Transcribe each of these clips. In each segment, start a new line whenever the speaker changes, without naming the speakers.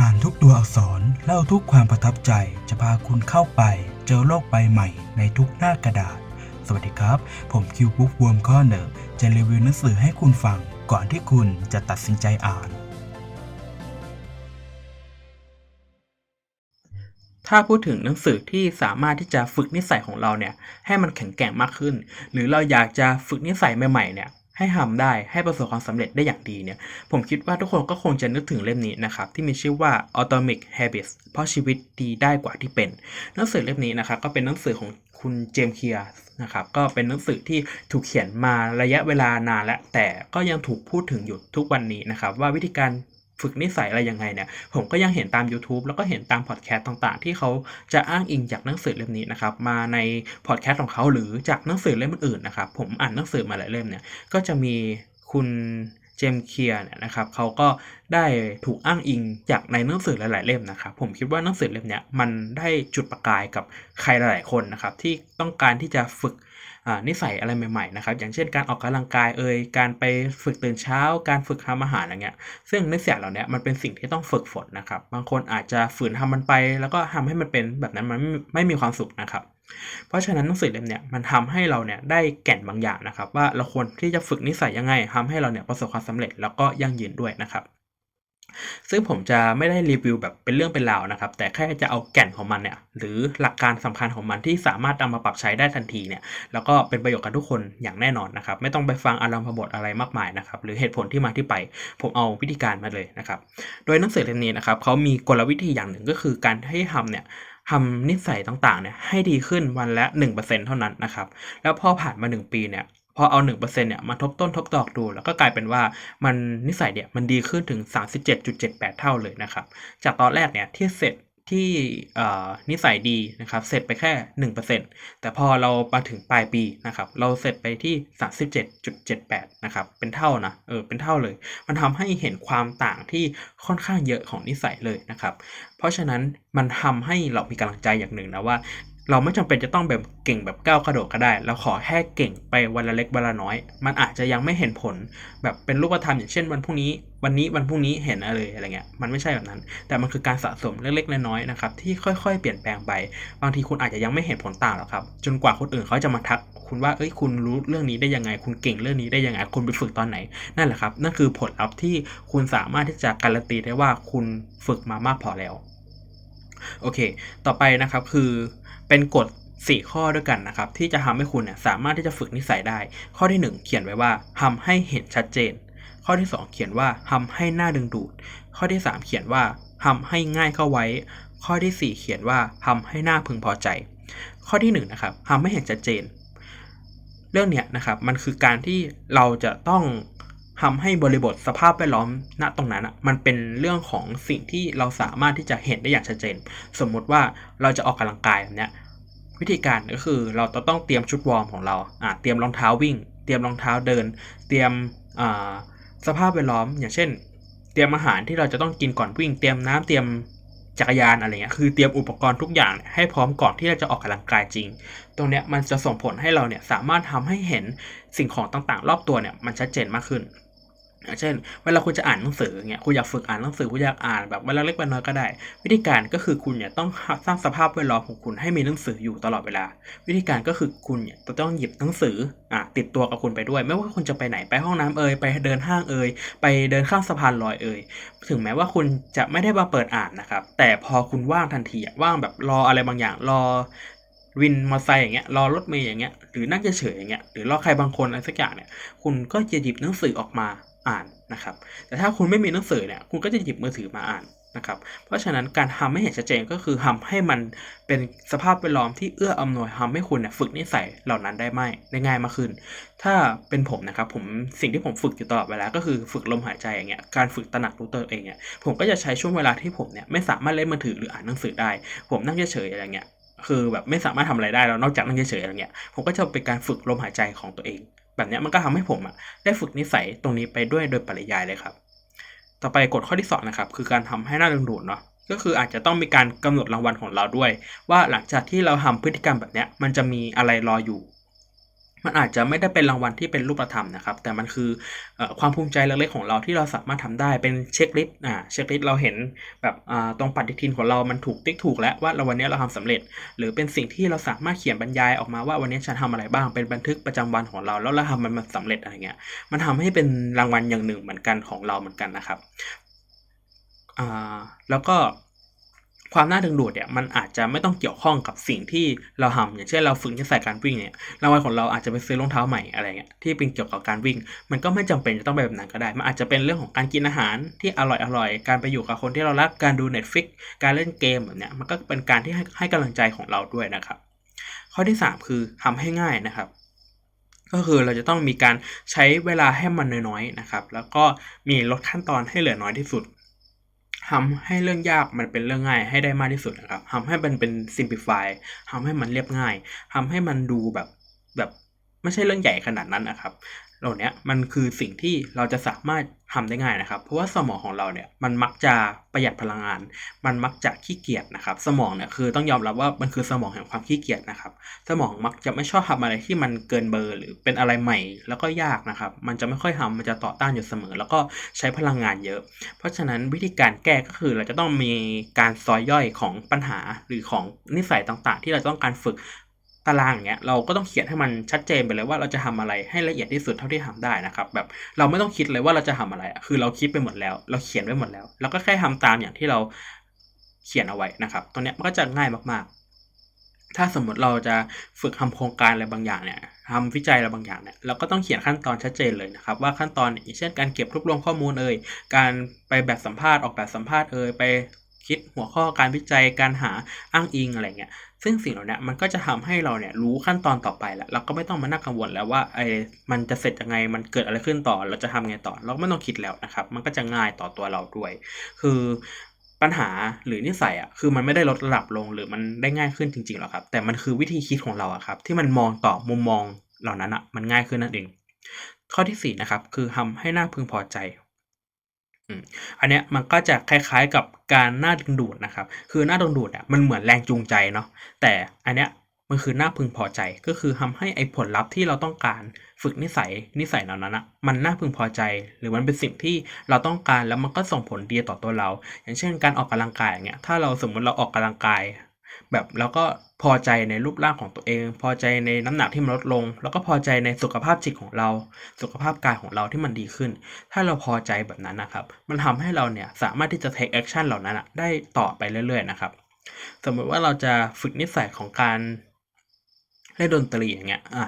อ่านทุกตัวอักษรเล่าทุกความประทับใจจะพาคุณเข้าไป เจอโลกใบใหม่ในทุกหน้ากระดาษ สวัสดีครับ ผมคิวบุ๊กวอร์มข้อเนอร์จะรีวิวหนังสือให้คุณฟัง ก่อนที่คุณจะตัดสินใจอ่าน
ถ้าพูดถึงหนังสือที่สามารถที่จะฝึกนิสัยของเราเนี่ยให้มันแข็งแกร่งมากขึ้น หรือเราอยากจะฝึกนิสัยใหม่ๆเนี่ย ให้ทำได้ให้ประสบความสำเร็จได้อย่างดีเนี่ย ผมคิดว่าทุกคนก็คงจะนึกถึงเล่มนี้นะครับ ที่มีชื่อว่า Atomic Habits เพราะชีวิตดีได้กว่าที่เป็น หนังสือเล่มนี้นะครับก็เป็นหนังสือของคุณเจมส์เคียร์นะครับก็เป็นหนังสือที่ถูกเขียนมาระยะเวลานานแล้วแต่ก็ยังถูกพูดถึงอยู่ทุกวันนี้นะครับ ว่าวิธีการ ฝึกนิสัยอะไรยังไงเนี่ย ผมก็ยังเห็นตาม YouTube แล้วก็เห็นตามพอดแคสต์ต่างๆ ที่เขาจะอ้างอิงจากหนังสือเล่มนี้นะครับ มาในพอดแคสต์ของเขาหรือจากหนังสือเล่มอื่นนะครับ ผมอ่านหนังสือมาหลายเล่มเนี่ย ก็จะมีคุณเจมส์เคียร์เนี่ยนะครับเขาก็ได้ถูกอ้างอิงจากในหนังสือหลาย ๆ เล่มนะครับผมคิดว่าหนังสือเล่มเนี้ยมันได้จุดประกายกับใครหลาย ๆ คนนะครับที่ต้องการที่จะฝึก นิสัยอะไรใหม่ๆนะครับอย่างเช่นการออกกำลังกายเอ่ยการไปฝึกตื่นเช้า การฝึกทำอาหารอะไรเงี้ยซึ่งนิสัยเหล่าเนี้ยมันเป็นสิ่งที่ต้องฝึกฝนนะครับบางคนอาจจะฝืนทำมันไป แล้วก็ทำให้มันเป็นแบบนั้นมันไม่มีความสุขนะครับเพราะฉะนั้นหนังสือเล่มเนี้ยมันทำให้เราเนี่ยได้แก่นบางอย่างนะครับ ว่าเราควรที่จะฝึกนิสัยยังไงทำให้เราเนี่ยประสบความสำเร็จแล้วก็ยั่งยืนด้วยนะครับ ซึ่งผมจะไม่ได้รีวิวแบบเป็นเรื่องเป็นราวนะครับ แต่แค่จะเอาแก่นของมันเนี่ย หรือหลักการสำคัญของมันที่สามารถนำมาปรับใช้ได้ทันทีเนี่ย แล้วก็เป็นประโยชน์กับทุกคนอย่างแน่นอนนะครับ ไม่ต้องไปฟังอารมพบทอะไรมากมายนะครับ หรือเหตุผลที่มาที่ไป ผมเอาวิธีการมาเลยนะครับ โดยหนังสือเล่มนี้นะครับเขามีกลวิธีอย่างหนึ่งก็คือการให้ทำเนี่ยทำนิสัยต่างๆเนี่ยให้ดีขึ้นวันละ 1%เท่านั้นนะครับ แล้วพอผ่านมา 1 ปีเนี่ย พอเอา 1%เนี่ยมาทบต้นทบดอกดู แล้วก็กลายเป็นว่ามันนิสัยเนี่ยมันดีขึ้นถึง 37.78 เท่าเลยนะครับ จากตอนแรกเนี่ยที่เสร็จที่นิสัยดีนะครับเสร็จไปแค่ 1%แต่พอเรามาถึงปลายปีนะครับเราเสร็จไปที่ 37.78 นะครับเป็นเท่านะเออเป็นเท่าเลย มันทำให้เห็นความต่างที่ค่อนข้างเยอะของนิสัยเลยนะครับเพราะฉะนั้นมันทำให้เรามีกำลังใจอย่างหนึ่งนะว่า เราไม่จำเป็นจะต้องแบบเก่งแบบก้าวกระโดดก็ได้ เราขอแค่เก่งไปวันละเล็กวันละน้อย มันอาจจะยังไม่เห็นผลแบบเป็นรูปธรรมอย่างเช่นวันพรุ่งนี้ วันนี้วันพรุ่งนี้เห็นอะไรอะไรเงี้ย มันไม่ใช่แบบนั้น แต่มันคือการสะสมเล็กๆน้อยๆนะครับที่ค่อยๆ เปลี่ยนแปลงไป บางทีคุณอาจจะยังไม่เห็นผลต่างหรอกครับ จนกว่าคนอื่นเขาจะมาทัก คุณว่า เอ้ย คุณรู้เรื่องนี้ได้ยังไง คุณเก่งเรื่องนี้ได้ยังไง คุณไปฝึกตอนไหน นั่นแหละครับ นั่นคือผลลัพธ์ที่คุณสามารถที่จะการันตีได้ว่าคุณฝึกมามากพอแล้ว โอเค ต่อไปนะครับคือ เป็นกฎ4 ข้อด้วยกันนะครับ ที่จะทำให้คุณเนี่ยสามารถที่จะฝึกนิสัยได้ ข้อที่ 1 เขียนไว้ว่าทำให้เห็นชัดเจน ข้อที่ 2 เขียนว่าทำให้หน้าดึงดูด ข้อที่ 3 เขียนว่าทำให้ง่ายเข้าไว้ ข้อที่ 4 เขียนว่าทำให้หน้าพึงพอใจ ข้อที่1นะครับทำให้เห็นชัดเจน เรื่องเนี้ยนะครับมันคือการที่เราจะต้อง ทำให้บริบทสภาพแวดล้อมณตรงนั้นอะมันเป็นเรื่องของสิ่งที่เราสามารถที่จะเห็นได้อย่างชัดเจน สมมุติว่าเราจะออกกำลังกายแบบเนี้ยวิธีการก็คือเราต้องเตรียมชุดวอร์มของเราอ่าเตรียมรองเท้าวิ่ง เตรียมรองเท้าเดิน เตรียมอ่าสภาพแวดล้อม อย่างเช่น เตรียมอาหารที่เราจะต้องกินก่อนวิ่ง เตรียมน้ำเตรียมจักรยานอะไรเงี้ยคือเตรียมอุปกรณ์ทุกอย่างให้พร้อมก่อนที่เราจะออกกำลังกายจริง ตรงเนี้ยมันจะส่งผลให้เราเนี่ยสามารถทำให้เห็นสิ่งของต่างๆ รอบตัวเนี่ยมันชัดเจนมากขึ้น เช่น เวลาคุณจะอ่านหนังสือเงี้ยคุณอยากฝึกอ่านหนังสือคุณอยากอ่านแบบวันละเล็กวันน้อยก็ได้ วิธีการก็คือคุณเนี่ยต้องสร้างสภาพแวดล้อมของคุณให้มีหนังสืออยู่ตลอดเวลา วิธีการก็คือคุณเนี่ยจะต้องหยิบหนังสืออะติดตัวกับคุณไปด้วย ไม่ว่าคุณจะไปไหนไปห้องน้ำเอ่ยไปเดินห้างเอ่ยไปเดินข้ามสะพานลอยเอ่ยถึงแม้ว่าคุณจะไม่ได้มาเปิดอ่านนะครับแต่พอคุณว่างทันทีว่างแบบรออะไรบางอย่างรอวินมอเตอร์ไซค์อย่างเงี้ยรอรถเมย์อย่างเงี้ยหรือนั่งเฉยๆอย่างเงี้ยหรือรอใครบางคนอะไรสักอย่างเนี่ยคุณก็จะหยิบหนังสือออกมา อ่านนะครับ แต่ถ้าคุณไม่มีหนังสือเนี่ยคุณก็จะหยิบมือถือมาอ่านนะครับ เพราะฉะนั้นการทำให้เห็นชัดเจนก็คือทำให้มันเป็นสภาพแวดล้อมที่เอื้ออำนวยทำให้คุณเนี่ยฝึกนิสัยเหล่านั้นได้ไม่ได้ง่ายมากขึ้น ถ้าเป็นผมนะครับผมสิ่งที่ผมฝึกอยู่ตลอดเวลาก็คือฝึกลมหายใจอย่างเงี้ยการฝึกตระหนักรู้ตัวเองเนี่ยผมก็จะใช้ช่วงเวลาที่ผมเนี่ยไม่สามารถเล่นมือถือหรืออ่านหนังสือได้ ผมนั่งเฉยๆอะไรเงี้ยคือแบบไม่สามารถทำอะไรได้แล้วนอกจากนั่งเฉยๆอะไรเงี้ยผมก็จะเป็นการฝึกลมหายใจของตัวเอง แบบนี้มันก็ทำให้ผมอะได้ฝึกนิสัยตรงนี้ไปด้วยโดยปริยายเลยครับ ต่อไปกฎข้อที่สองนะครับคือการทำให้หน่าดึงดูดเนาะก็คืออาจจะต้องมีการกำหนดรางวัลของเราด้วย ว่าหลังจากที่เราทำพฤติกรรมแบบนี้มันจะมีอะไรรออยู่ มันอาจจะไม่ได้เป็นรางวัลที่เป็นรูปธรรมนะครับ แต่มันคืออความภูมิใจเล็กๆของเราที่เราสามารถทำได้เป็นเช็คลิสต์อ่าเช็คลิสต์เราเห็นแบบตรงปฏิทินของเรามันถูกติ๊กถูกแล้วว่าเราวันนี้เราทำสำเร็จ หรือเป็นสิ่งที่เราสามารถเขียนบรรยายออกมาว่าวันนี้ฉันทำอะไรบ้างเป็นบันทึกประจำวันของเรา แล้วเราทำมันสำเร็จอะไรเงี้ยมันทำให้เป็นรางวัลอย่างหนึ่งเหมือนกันของเราเหมือนกันนะครับอ่าแล้วก็ ความน่าดึงดูดเนี่ยมันอาจจะไม่ต้องเกี่ยวข้องกับสิ่งที่เราทำอย่างเช่นเราฝึกนิสัยการวิ่งเนี่ยรางวัลของเราอาจจะไปซื้อรองเท้าใหม่อะไรเงี้ยที่เป็นเกี่ยวกับการวิ่ง มันก็ไม่จำเป็นจะต้องเป็นแบบนั้นก็ได้ มันอาจจะเป็นเรื่องของการกินอาหารที่อร่อยอร่อยการไปอยู่กับคนที่เรารักการดู Netflix การเล่นเกมแบบเนี้ยมันก็เป็นการที่ให้ให้กำลังใจของเราด้วยนะครับ ข้อที่สามคือทำให้ง่ายนะครับก็คือเราจะต้องมีการใช้เวลาให้มันน้อยๆนะครับ แล้วก็มีลดขั้นตอนให้เหลือน้อยที่สุด ทำให้เรื่องยากมันเป็นเรื่องง่ายให้ได้มากที่สุดนะครับทำให้มันเป็นซิมพลิฟายทำให้มันเรียบง่ายทำให้มันดูแบบแบบไม่ใช่เรื่องใหญ่ขนาดนั้นนะครับเหล่านี้มันคือสิ่งที่เราจะสามารถ ทำได้ง่ายนะครับ เพราะว่าสมองของเราเนี่ยมันมักจะประหยัดพลังงาน มันมักจะขี้เกียจนะครับ สมองเนี่ยคือต้องยอมรับว่ามันคือสมองแห่งความขี้เกียจนะครับ สมองมักจะไม่ชอบทำอะไรที่มันเกินเบอร์ หรือเป็นอะไรใหม่แล้วก็ยากนะครับ มันจะไม่ค่อยทำมันจะต่อต้านอยู่เสมอ แล้วก็ใช้พลังงานเยอะ เพราะฉะนั้นวิธีการแก้ก็คือเราจะต้องมีการซอยย่อยของปัญหาหรือของนิสัยต่างๆ ที่เราต้องการฝึก ตารางอย่างเงี้ยเราก็ต้องเขียนให้มันชัดเจนไปเลยว่าเราจะทำอะไรให้ละเอียดที่สุดเท่าที่ทำได้นะครับ แบบเราไม่ต้องคิดเลยว่าเราจะทำอะไร คือเราคิดไปหมดแล้ว เราเขียนไว้หมดแล้วแล้วก็แค่ทำตามอย่างที่เราเขียนเอาไว้นะครับตรงเนี้ยมันก็จะง่ายมากๆ ถ้าสมมติเราจะฝึกทำโครงการอะไรบางอย่างเนี่ยทำวิจัยอะไรบางอย่างเนี่ยเราก็ต้องเขียนขั้นตอนชัดเจนเลยนะครับ ว่าขั้นตอนอย่างเช่นการเก็บรวบรวมข้อมูลเอ่ยการไปแบบสัมภาษณ์ออกแบบสัมภาษณ์เอ่ยไปคิดหัวข้อการวิจัยการหาอ้างอิงอะไรเงี้ย ซึ่งสิ่งเหล่านี้มันก็จะทำให้เราเนี่ยรู้ขั้นตอนต่อไปแล้วเราก็ไม่ต้องมานั่งกังวลแล้วว่าไอ้มันจะเสร็จยังไงมันเกิดอะไรขึ้นต่อ เราจะทำไงต่อ เราไม่ต้องคิดแล้วนะครับ มันก็จะง่ายต่อตัวเราด้วย คือปัญหาหรือนิสัยอะคือมันไม่ได้ลดระดับลงหรือมันได้ง่ายขึ้นจริงๆหรอกครับ แต่มันคือวิธีคิดของเราอะครับ ที่มันมองต่อมุมมองเหล่านั้นอะมันง่ายขึ้นนั่นเอง ข้อที่สี่นะครับคือทำให้น่าพึงพอใจ อันเนี้ยมันก็จะคล้ายๆกับการน่าดึงดูดนะครับ คือน่าดึงดูดอะมันเหมือนแรงจูงใจเนาะ แต่อันเนี้ยมันคือน่าพึงพอใจ ก็คือทำให้ไอ้ผลลัพธ์ที่เราต้องการฝึกนิสัยนิสัยเหล่านั้นอะมันน่าพึงพอใจ หรือมันเป็นสิ่งที่เราต้องการแล้วมันก็ส่งผลดีต่อตัวเรา อย่างเช่น การออกกำลังกายอย่างเงี้ย ถ้าเราสมมติเราออกกำลังกาย แบบแล้วก็พอใจในรูปร่างของตัวเอง พอใจในน้ำหนักที่มันลดลง แล้วก็พอใจในสุขภาพจิตของเรา สุขภาพกายของเราที่มันดีขึ้น ถ้าเราพอใจแบบนั้นนะครับ มันทำให้เราเนี่ยสามารถที่จะ take action เหล่านั้นได้ต่อไปเรื่อยๆนะครับ สมมติว่าเราจะฝึกนิสัยของการเล่นดนตรีอย่างเงี้ยอะ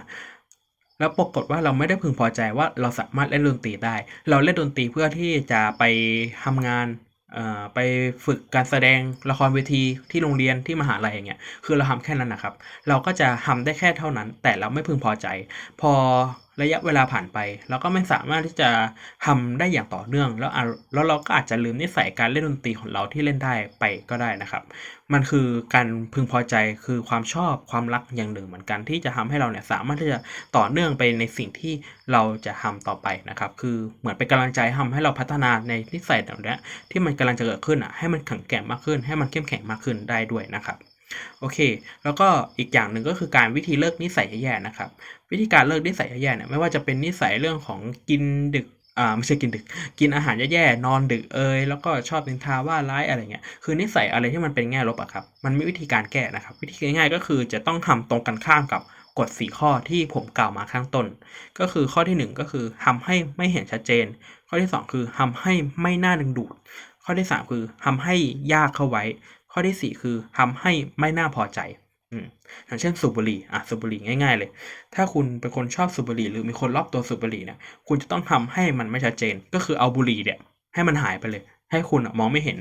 แล้วปรากฏว่าเราไม่ได้พึงพอใจว่าเราสามารถเล่นดนตรีได้ เราเล่นดนตรีเพื่อที่จะไปทำงาน ไปฝึกการแสดงละครเวทีที่โรงเรียนที่มหาลัยอย่างเงี้ยคือเราทำแค่นั้นนะครับ เราก็จะทำได้แค่เท่านั้น แต่เราไม่พึงพอใจ พอระยะเวลาผ่านไป เราก็ไม่สามารถที่จะทำได้อย่างต่อเนื่อง แล้วอาแล้วเราก็อาจจะลืมนิสัยการเล่นดนตรีของเราที่เล่นได้ไปก็ได้นะครับ มันคือการพึงพอใจคือความชอบความรักอย่างหนึ่งเหมือนกัน ที่จะทำให้เราเนี่ยสามารถที่จะต่อเนื่องไปในสิ่งที่เราจะทำต่อไปนะครับ คือเหมือนเป็นกำลังใจทำให้เราพัฒนาในนิสัยเหล่านี้ที่มันกำลังจะเกิดขึ้นอะให้มันแข็งแกร่งมากขึ้น ให้มันเข้มแข็งมากขึ้นได้ด้วยนะครับ โอเค แล้วก็อีกอย่างหนึ่งก็คือการวิธีเลิกนิสัยแย่ๆนะครับ วิธีการเลิกนิสัยแย่ๆเนี่ยไม่ว่าจะเป็นนิสัยเรื่องของกินดึกอ่าไม่ใช่กินดึก กินอาหารแย่ๆนอนดึกเอยแล้วก็ชอบนินทาว่าร้ายอะไรเงี้ยคือนิสัยอะไรที่มันเป็นแง่ลบอะครับมันมีวิธีการแก้นะครับ วิธีง่ายๆก็คือจะต้องทำตรงกันข้ามกับกฎ4ข้อที่ผมกล่าวมาข้างต้น ก็คือข้อที่ 1 ก็คือทำให้ไม่เห็นชัดเจน ข้อที่ 2 คือทำให้ไม่น่าดึงดูด ข้อที่ 3 คือทำให้ยากเข้าไว้ ข้อที่ 4 คือทำให้ไม่น่าพอใจอย่างเช่นสูบบุหรี่อะสูบบุหรี่ง่าย ๆ เลย ถ้าคุณเป็นคนชอบสูบบุหรี่หรือมีคนรอบตัวสูบบุหรี่เนี่ยคุณจะต้องทำให้มันไม่ชัดเจน ก็คือเอาบุหรี่เนี่ยให้มันหายไปเลย ให้คุณมองไม่เห็น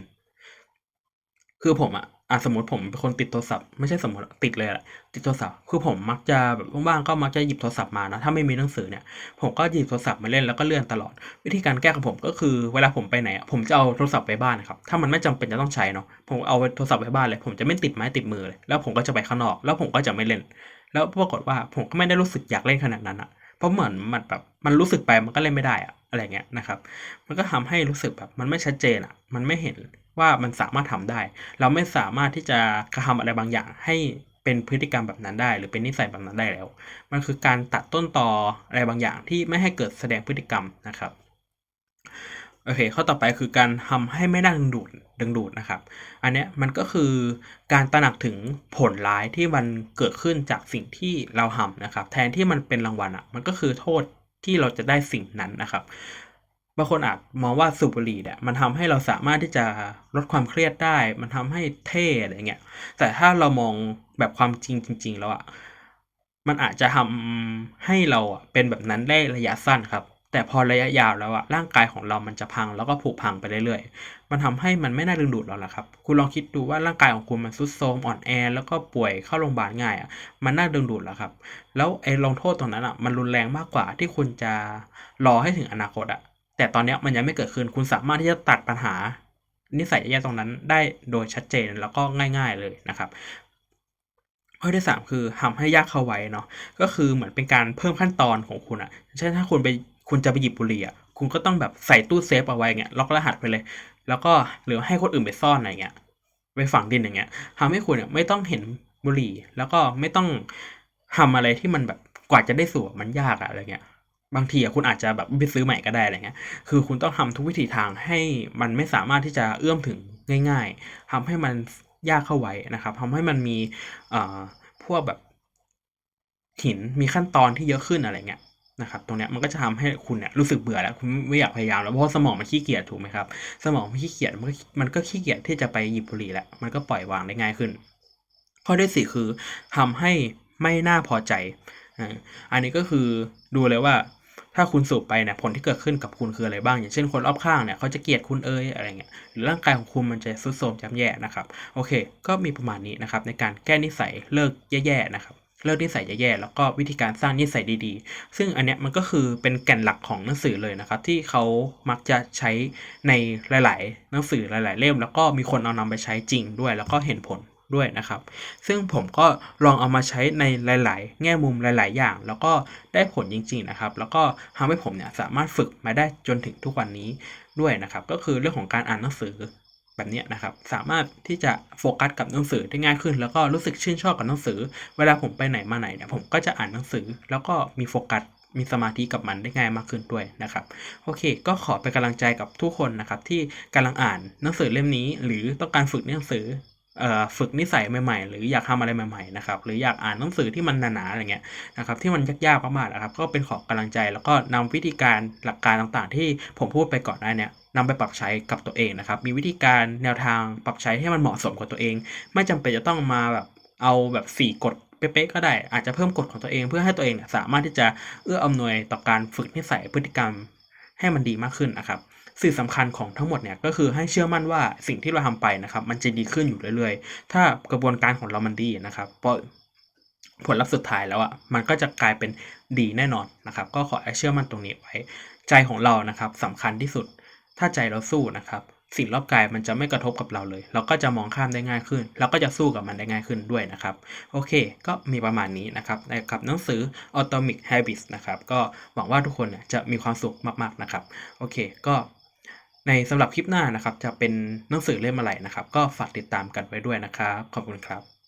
คือผมอะ อะสมมติผมเป็นคนติดโทรศัพท์ไม่ใช่สมมติติดเลยแหละติดโทรศัพท์คือผมมักจะแบบว่างๆก็มักจะหยิบโทรศัพท์มานะถ้าไม่มีหนังสือเนี่ยผมก็หยิบโทรศัพท์มาเล่นแล้วก็เลื่อนตลอด วิธีการแก้ของผมก็คือเวลาผมไปไหนอะผมจะเอาโทรศัพท์ไปบ้านนะครับถ้ามันไม่จำเป็นจะต้องใช้เนาะผมเอาโทรศัพท์ไปบ้านเลย ผมจะไม่ติดไม้ติดมือเลยแล้วผมก็จะไปข้างนอก แล้วผมก็จะไม่เล่น แล้วปรากฏว่าผมก็ไม่ได้รู้สึกอยากเล่นขนาดนั้นอะเพราะเหมือนมันแบบมันรู้สึกไปมันก็เล่นไม่ได้อะ อะไรเงี้ยนะครับ มันก็ทำให้รู้สึกแบบมันไม่ชัดเจนอะมันไม่เห็นว่ามันสามารถทำได้ เราไม่สามารถที่จะกระทำอะไรบางอย่างให้เป็นพฤติกรรมแบบนั้นได้ หรือเป็นนิสัยแบบนั้นได้แล้ว มันคือการตัดต้นตออะไรบางอย่างที่ไม่ให้เกิดแสดงพฤติกรรมนะครับโอเคข้อต่อไปคือการทำให้ไม่น่าดึงดูดดึงดูดนะครับ อันเนี้ยมันก็คือการตระหนักถึงผลร้ายที่มันเกิดขึ้นจากสิ่งที่เราทำนะครับ แทนที่มันเป็นรางวัลอะมันก็คือโทษ ที่เราจะได้สิ่งนั้นนะครับบางคนอาจมองว่าสูบบุหรี่เนี่ยมันทำให้เราสามารถที่จะลดความเครียดได้ มันทำให้เท่อะไรเงี้ยแต่ถ้าเรามองแบบความจริงจริง ๆ แล้วอะมันอาจจะทำให้เราอะเป็นแบบนั้นได้ระยะสั้นครับ แต่พอระยะยาวแล้วอะร่างกายของเรามันจะพังแล้วก็ผุพังไปเรื่อย มันทำให้มันไม่น่าดึงดูดเราละครับ คุณลองคิดดูว่าร่างกายของคุณมันทรุดโทรมอ่อนแอ แล้วก็ป่วยเข้าโรงพยาบาลง่ายอะ มันน่าดึงดูดแล้วครับ แล้วไอ้ลงโทษตรงนั้นอะ มันรุนแรงมากกว่าที่คุณจะรอให้ถึงอนาคตอะ แต่ตอนนี้มันยังไม่เกิดขึ้น คุณสามารถที่จะตัดปัญหา นิสัยแย่ๆตรงนั้นได้โดยชัดเจนแล้วก็ง่าย ๆเลยนะครับข้อที่สามคือทำให้ยากเข้าไว้เนาะ ก็คือเหมือนเป็นการเพิ่มขั้นตอนของคุณอะเช่นถ้าคุณไปคุณจะไปหยิบบุหรี่อะ คุณก็ต้องแบบใส่ตู้เซฟเอาไว้เงี้ย ล็อกรหัสไปเลย แล้วก็หรือให้คนอื่นไปซ่อนอะไรเงี้ยไปฝังดินอย่างเงี้ยทำให้คุณเนี่ยไม่ต้องเห็นบุหรี่ แล้วก็ไม่ต้องทำอะไรที่มันแบบกว่าจะได้สูบมันยากอะอะไรเงี้ย บางทีอะคุณอาจจะแบบไปซื้อใหม่ก็ได้อะไรเงี้ย คือคุณต้องทำทุกวิถีทางให้มันไม่สามารถที่จะเอื้อมถึงง่าย ๆทำให้มันยากเข้าไว้นะครับทำให้มันมีเอ่อพวกแบบหินมีขั้นตอนที่เยอะขึ้นอะไรเงี้ย นะครับตรงเนี้ยมันก็จะทำให้คุณเนี่ยรู้สึกเบื่อแล้วคุณไม่อยากพยายามแล้วเพราะสมองมันขี้เกียจถูกไหมครับสมองมันขี้เกียจมันก็มันก็ขี้เกียจที่จะไปหยิบบุหรี่แล้วมันก็ปล่อยวางได้ง่ายขึ้น ข้อที่สี่คือทำให้ไม่น่าพอใจอันนี้ก็คือดูเลยว่าถ้าคุณสูบไปเนี่ยผลที่เกิดขึ้นกับคุณคืออะไรบ้าง อย่างเช่นคนรอบข้างเนี่ยเขาจะเกลียดคุณเอ้ยอะไรเงี้ยหรือร่างกายของคุณมันจะทรุดโทรมย่ำแย่นะครับโอเค ก็มีประมาณนี้นะครับในการแก้นิสัยเลิกแย่ๆนะครับ เลิกนิสัยแย่ๆแล้วก็วิธีการสร้างนิสัยดีๆ ซึ่งอันเนี้ยมันก็คือเป็นแก่นหลักของหนังสือเลยนะครับ ที่เขามักจะใช้ในหลาย ๆ หนังสือหลาย ๆ เล่ม แล้วก็มีคนเอานำไปใช้จริงด้วย แล้วก็เห็นผลด้วยนะครับ ซึ่งผมก็ลองเอามาใช้ในหลาย ๆ แง่มุมหลาย ๆ อย่าง แล้วก็ได้ผลจริง ๆ นะครับ แล้วก็ทำให้ผมเนี่ยสามารถฝึกมาได้จนถึงทุกวันนี้ด้วยนะครับ ก็คือเรื่องของการอ่านหนังสือ แบบนี้นะครับสามารถที่จะโฟกัสกับหนังสือได้ง่ายขึ้น แล้วก็รู้สึกชื่นชอบกับหนังสือ เวลาผมไปไหนมาไหนเนี่ยผมก็จะอ่านหนังสือ แล้วก็มีโฟกัสมีสมาธิกับมันได้ง่ายมากขึ้นด้วยนะครับ โอเค ก็ขอเป็นกำลังใจกับทุกคนนะครับ ที่กำลังอ่านหนังสือเล่มนี้ หรือต้องการฝึกหนังสือฝึกนิสัยใหม่ๆ หรืออยากทำอะไรใหม่ๆนะครับหรืออยากอ่านหนังสือที่มันหนาๆอะไรเงี้ยนะครับที่มันยากๆมากๆนะครับ ก็เป็นขอกำลังใจแล้วก็นำวิธีการหลักการต่างๆ ที่ผมพูดไปก่อนหน้าเนี่ย นำไปปรับใช้กับตัวเองนะครับ มีวิธีการแนวทางปรับใช้ให้มันเหมาะสมกับตัวเอง ไม่จำเป็นจะต้องมาแบบเอาแบบสี่กฎเป๊ะๆก็ได้ อาจจะเพิ่มกฎของตัวเองเพื่อให้ตัวเองเนี่ยสามารถที่จะเอื้ออำนวยต่อการฝึกนิสัยพฤติกรรมให้มันดีมากขึ้นนะครับสิ่งสำคัญของทั้งหมดเนี่ยก็คือให้เชื่อมั่นว่าสิ่งที่เราทำไปนะครับมันจะดีขึ้นอยู่เรื่อยๆ ถ้ากระบวนการของเรามันดีนะครับเพราะผลลัพธ์สุดท้ายแล้วอะมันก็จะกลายเป็นดีแน่นอนนะครับ ก็ขอให้เชื่อมั่นตรงนี้ไว้ ใจของเรานะครับสำคัญที่สุด ถ้าใจเราสู้นะครับสิ่งรอบกายมันจะไม่กระทบกับเราเลย เราก็จะมองข้ามได้ง่ายขึ้นแล้วก็จะสู้กับมันได้ง่ายขึ้นด้วยนะครับ โอเค ก็มีประมาณนี้นะครับในกับหนังสือ Atomic Habits นะครับ ก็หวังว่าทุกคนจะมีความสุขมากๆนะครับ โอเค ก็ในสำหรับคลิปหน้านะครับ จะเป็นหนังสือเล่มอะไรนะครับ ก็ฝากติดตามกันไว้ด้วยนะครับ ขอบคุณครับ